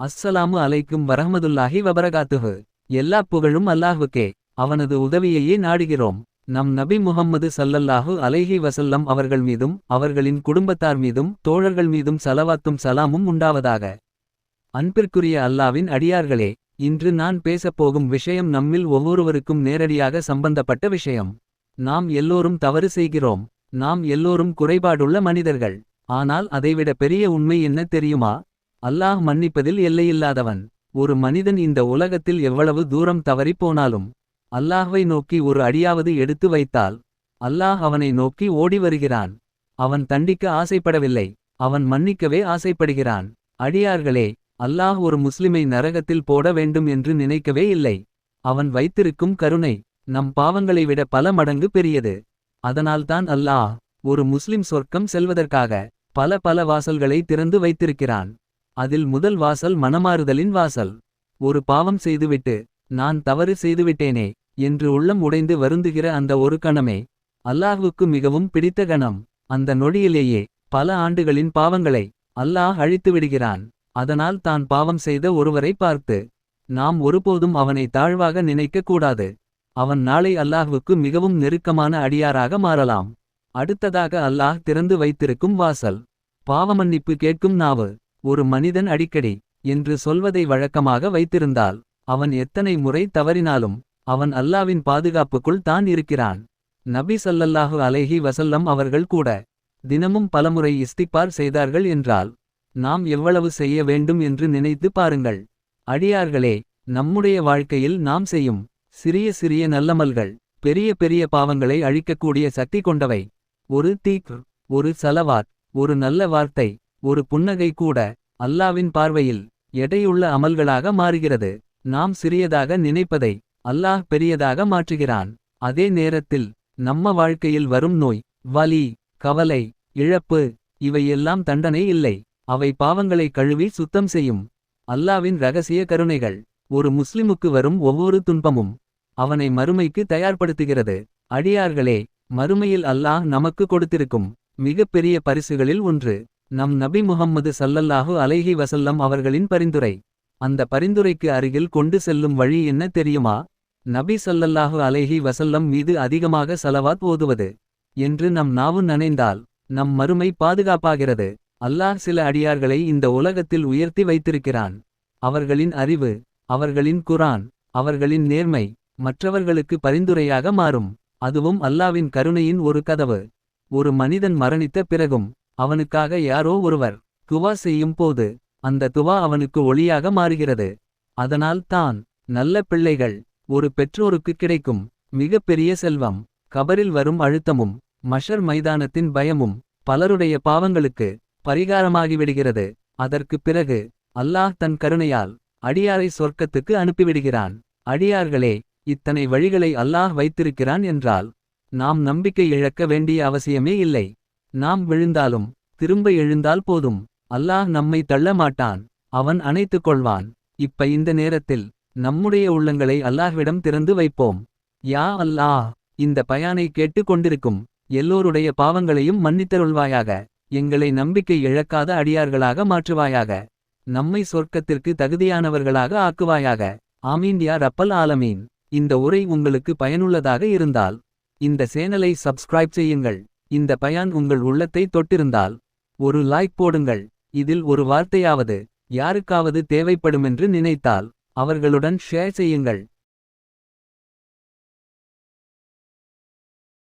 அஸ்ஸலாமு அலைக்கும் வரஹமதுல்லாஹி வபரகாத்துஹு. எல்லா புகழும் அல்லாஹுக்கே அவனது உதவியையே நாடுகிறோம். நம் நபி முஹம்மது சல்லல்லாஹு அலைஹி வசல்லம் அவர்கள் மீதும் அவர்களின் குடும்பத்தார் மீதும் தோழர்கள் மீதும் சலவாத்தும் சலாமும் உண்டாவதாக. அன்பிற்குரிய அல்லாவின் அடியார்களே இன்று நான் பேசப்போகும் விஷயம் நம்மில் ஒவ்வொருவருக்கும் நேரடியாக சம்பந்தப்பட்ட விஷயம். நாம் எல்லோரும் தவறு செய்கிறோம். நாம் எல்லோரும் குறைபாடுள்ள மனிதர்கள். ஆனால் அதைவிட பெரிய உண்மை என்ன தெரியுமா? அல்லாஹ் மன்னிப்பதில் எல்லையில்லாதவன். ஒரு மனிதன் இந்த உலகத்தில் எவ்வளவு தூரம் தவறிப் போனாலும் அல்லாஹ்வை நோக்கி ஒரு அடியாவது எடுத்து வைத்தால் அல்லாஹ் அவனை நோக்கி ஓடி வருகிறான். அவன் தண்டிக்க ஆசைப்படவில்லை அவன் மன்னிக்கவே ஆசைப்படுகிறான். அடியார்களே அல்லாஹ் ஒரு முஸ்லிமை நரகத்தில் போட வேண்டும் என்று நினைக்கவே இல்லை. அவன் வைத்திருக்கும் கருணை நம் பாவங்களை விட பல மடங்கு பெரியது. அதனால்தான் அல்லாஹ் ஒரு முஸ்லிம் சொர்க்கம் செல்வதற்காக பல பல வாசல்களை திறந்து வைத்திருக்கிறான். அதில் முதல் வாசல் மனமாறுதலின் வாசல். ஒரு பாவம் செய்துவிட்டு நான் தவறு செய்துவிட்டேனே என்று உள்ளம் உடைந்து வருந்துகிற அந்த ஒரு கணமே அல்லாஹுக்கு மிகவும் பிடித்த கணம். அந்த நொடியிலேயே பல ஆண்டுகளின் பாவங்களை அல்லாஹ் அழித்து விடுகிறான். அதனால் தான் பாவம் செய்த ஒருவரை பார்த்து நாம் ஒருபோதும் அவனை தாழ்வாக நினைக்கக் கூடாது. அவன் நாளை அல்லாஹ்வுக்கு மிகவும் நெருக்கமான அடியாராக மாறலாம். அடுத்ததாக அல்லாஹ் திறந்து வைத்திருக்கும் வாசல். பாவமன்னிப்பு கேட்கும் நாவு. ஒரு மனிதன் அடிக்கடி என்று சொல்வதை வழக்கமாக வைத்திருந்தால் அவன் எத்தனை முறை தவறினாலும் அவன் அல்லாவின் பாதுகாப்புக்குள் தான் இருக்கிறான். நபி சல்லல்லாஹு அலைஹி வசல்லம் அவர்கள் கூட தினமும் பலமுறை இஸ்திப்பார் செய்தார்கள் என்றால் நாம் எவ்வளவு செய்ய வேண்டும் என்று நினைத்து பாருங்கள். அடியார்களே நம்முடைய வாழ்க்கையில் நாம் செய்யும் சிறிய சிறிய நல்லமல்கள் பெரிய பெரிய பாவங்களை அழிக்கக்கூடிய சக்தி கொண்டவை. ஒரு தீக் ஒரு சலவாத் ஒரு நல்ல வார்த்தை ஒரு புன்னகை கூட அல்லாவின் பார்வையில் எடையுள்ள அமல்களாக மாறுகிறது. நாம் சிறியதாக நினைப்பதை அல்லாஹ் பெரியதாக மாற்றுகிறான். அதே நேரத்தில் நம்ம வாழ்க்கையில் வரும் நோய் வலி கவலை இழப்பு இவையெல்லாம் தண்டனை இல்லை. அவை பாவங்களை கழுவி சுத்தம் செய்யும் அல்லாவின் ரகசிய கருணைகள். ஒரு முஸ்லிமுக்கு வரும் ஒவ்வொரு துன்பமும் அவனை மறுமைக்கு தயார்படுத்துகிறது. அடியார்களே மறுமையில் அல்லாஹ் நமக்கு கொடுத்திருக்கும் மிகப்பெரிய பரிசுகளில் ஒன்று. நம் நபி முஹம்மது சல்லல்லாஹு அலைஹி வசல்லம் அவர்களின் பரிந்துரை. அந்த பரிந்துரைக்கு அருகில் கொண்டு செல்லும் வழி என்ன தெரியுமா? நபி சல்லல்லாஹு அலைஹி வசல்லம் மீது அதிகமாக சலவாத் ஓதுவது. என்று நம் நாவு நனைந்தால் நம் மறுமை பாதுகாப்பாகிறது. அல்லாஹ் சில அடியார்களை இந்த உலகத்தில் உயர்த்தி வைத்திருக்கிறான். அவர்களின் அறிவு அவர்களின் குரான் அவர்களின் நேர்மை மற்றவர்களுக்கு பரிந்துரையாக மாறும். அதுவும் அல்லாவின் கருணையின் ஒரு கதவு. ஒரு மனிதன் மரணித்த பிறகும் அவனுக்காக யாரோ ஒருவர் துவா செய்யும் போது அந்த துவா அவனுக்கு ஒளியாக மாறுகிறது. அதனால் தான் நல்ல பிள்ளைகள் ஒரு பெற்றோருக்கு கிடைக்கும் மிகப்பெரிய செல்வம். கபரில் வரும் அழுத்தமும் மஷர் மைதானத்தின் பயமும் பலருடைய பாவங்களுக்கு பரிகாரமாகிவிடுகிறது. அதற்குப் பிறகு அல்லாஹ் தன் கருணையால் அடியாரை சொர்க்கத்துக்கு அனுப்பிவிடுகிறான். அடியார்களே இத்தனை வழிகளை அல்லாஹ் வைத்திருக்கிறான் என்றால் நாம் நம்பிக்கை இழக்க வேண்டிய அவசியமே இல்லை. நாம் விழுந்தாலும் திரும்ப எழுந்தால் போதும். அல்லாஹ் நம்மை தள்ள மாட்டான் அவன் அணைத்துக் கொள்வான் இப்ப இந்த நேரத்தில் நம்முடைய உள்ளங்களை அல்லாஹ்விடம் திறந்து வைப்போம். யா அல்லாஹ் இந்த பயானை கேட்டுக் கொண்டிருக்கும் எல்லோருடைய பாவங்களையும் மன்னித்தருள்வாயாக. எங்களை நம்பிக்கை இழக்காத அடியார்களாக மாற்றுவாயாக. நம்மை சொர்க்கத்திற்கு தகுதியானவர்களாக ஆக்குவாயாக. ஆமீண்டியா ரப்பல் ஆலமீன். இந்த உரை உங்களுக்கு பயனுள்ளதாக இருந்தால் இந்த சேனலை சப்ஸ்கிரைப் செய்யுங்கள். இந்த பயான் உங்கள் உள்ளத்தை தொட்டிருந்தால் ஒரு லைக் போடுங்கள். இதில் ஒரு வார்த்தையாவது யாருக்காவது தேவைப்படுமென்று நினைத்தால் அவர்களுடன் ஷேர் செய்யுங்கள்.